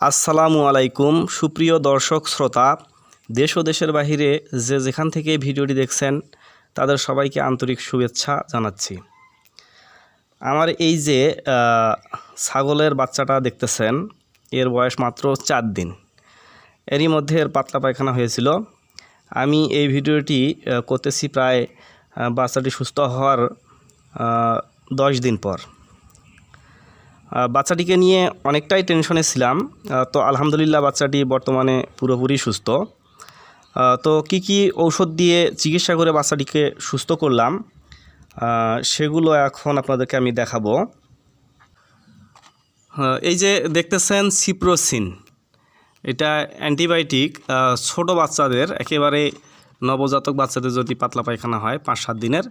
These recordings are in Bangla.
আসসালামু আলাইকুম, সুপ্রিয় দর্শক শ্রোতা। দেশ ও দেশের বাহিরে যে যেখান থেকে ভিডিওটি দেখছেন, তাদের সবাইকে আন্তরিক শুভেচ্ছা জানাচ্ছি। আমার এই যে ছাগলের বাচ্চাটা দেখতেছেন, এর বয়স মাত্র চার দিন। এরই মধ্যে এর পাতলা পায়খানা হয়েছিল। আমি এই ভিডিওটি করতেছি প্রায় বাচ্চাটি সুস্থ হওয়ার দশ দিন পর। বাচ্চাটিকে নিয়ে অনেকটাই টেনশনে ছিলাম। তো আলহামদুলিল্লাহ বাচ্চাটি বর্তমানে পুরোপুরি সুস্থ। তো কি কি ঔষধ দিয়ে চিকিৎসা করে বাচ্চাটিকে সুস্থ করলাম সেগুলো এখন আপনাদেরকে আমি দেখাবো। এই যে দেখতেছেন সিপ্রোসিন, এটা অ্যান্টিবায়োটিক ছোট বাচ্চাদের, একেবারে নবজাতক বাচ্চাদের যদি পাতলা পায়খানা হয়, পাঁচ সাত দিনের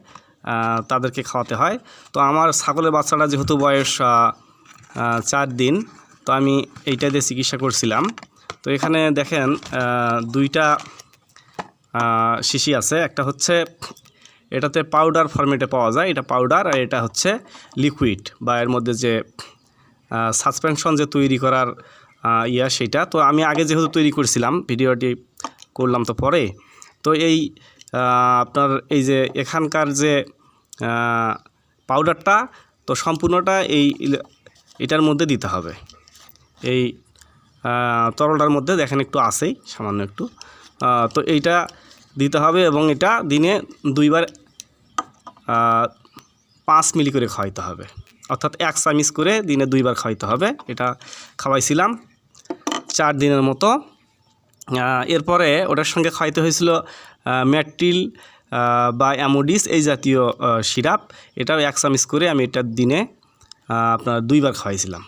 তাদেরকে খাওয়াতে হয়। তো আমার ছাগলের বাচ্চাটা যেহেতু বয়স চার দিন। তো আমি এইটা দিয়ে চিকিৎসা করছিলাম। তো এখানে দেখেন দুইটা শিশি আছে। একটা হচ্ছে এটাতে পাউডার ফরম্যাটে পাওয়া যায়। এটা পাউডার আর এটা হচ্ছে লিকুইড বা এর মধ্যে যে সাসপেনশন যে তৈরি করার ইয়া সেটা। তো আমি আগে যেহেতু তৈরি করছিলাম, ভিডিওটি করলাম তো পরে। তো এই আপনার এই যে এখানকার যে পাউডারটা তো সম্পূর্ণটা এই এটার মধ্যে দিতে হবে। এই তরলটার মধ্যে দেখেন একটু আছেই, সামান্য একটু। তো এইটা দিতে হবে এবং এটা দিনে দুইবার পাঁচ মিলি করে খাওয়াইতে হবে। অর্থাৎ এক চামিচ করে দিনে দুইবার খাওয়াইতে হবে। এটা খাওয়াইছিলাম চার দিনের মতো। এরপরে ওটার সঙ্গে খাওয়াইতে হয়েছিল ম্যাট্রিল বা অ্যামোডিস এই জাতীয় সিরাপ। এটাও এক চামিচ করে আমি এটা দিনে আপনার দুইবার খাওয়াইছিলাম।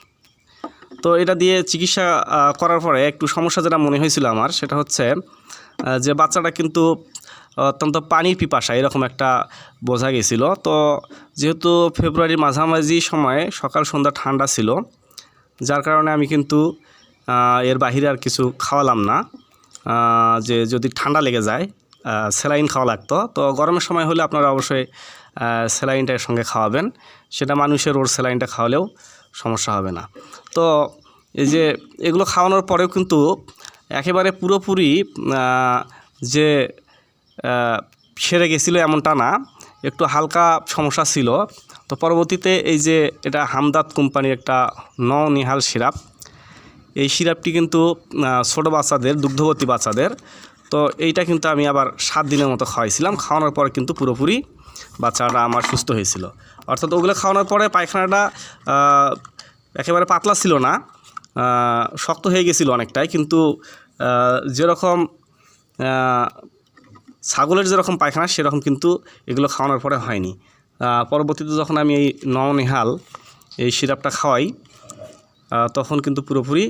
তো এটা দিয়ে চিকিৎসা করার পরে একটু সমস্যা যেটা মনে হয়েছিল আমার, সেটা হচ্ছে যে বাচ্চাটা কিন্তু অত্যন্ত পানির পিপাসা, এরকম একটা বোঝা গেছিল। তো যেহেতু ফেব্রুয়ারির মাঝামাঝি সময়ে সকাল, সন্ধ্যা ঠান্ডা ছিল, যার কারণে আমি কিন্তু এর বাহিরে আর কিছু খাওয়ালাম না। যে যদি ঠান্ডা লেগে যায় স্যালাইন খাওয়া লাগতো। তো গরমের সময় হলে আপনারা অবশ্যই স্যালাইনটা এর সঙ্গে খাওয়াবেন। সেটা মানুষের ওর স্যালাইনটা খাওয়ালেও সমস্যা হবে না। তো এই যে এগুলো খাওয়ানোর পরেও কিন্তু একেবারে পুরোপুরি যে সেরে গেছিল এমনটা না, একটু হালকা সমস্যা ছিল। তো পরবর্তীতে এই যে এটা হামদাদ কোম্পানির একটা ন নিহাল সিরাপ, এই সিরাপটি কিন্তু ছোটো বাচ্চাদের, দুগ্ধবতী বাচ্চাদের তো এইটা কিন্তু আমি আবার সাত দিনের মতো খাওয়াইছিলাম। খাওয়ানোর পরে কিন্তু পুরোপুরি বাচ্চাটা আমার সুস্থ হয়েছিল। অর্থাৎ ওগুলো খাওয়ানোর পরে পায়খানাটা একেবারে পাতলা ছিল না শক্ত হয়ে গেছিল অনেকটাই। কিন্তু যেরকম ছাগলের যেরকম পায়খানা, সেরকম কিন্তু এগুলো খাওয়ানোর পরে হয়নি। পরবর্তীতে যখন আমি এই নওনিহাল এই সিরাপটা খাওয়াই তখন কিন্তু পুরোপুরি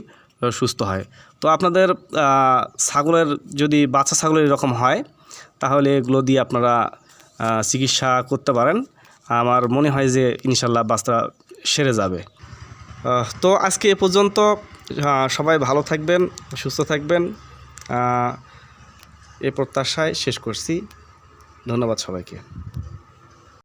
সুস্থ হয়। তো আপনাদের ছাগলের যদি, বাচ্চা ছাগলের এরকম হয়, তাহলে এগুলো দিয়ে আপনারা চিকিৎসা করতে পারেন। আমার মনে হয় যে ইনশাল্লাহ বাচ্চা সেরে যাবে। তো আজকে এ পর্যন্ত সবাই ভালো থাকবেন, সুস্থ থাকবেন। এ প্রত্যাশায় শেষ করছি। ধন্যবাদ সবাইকে।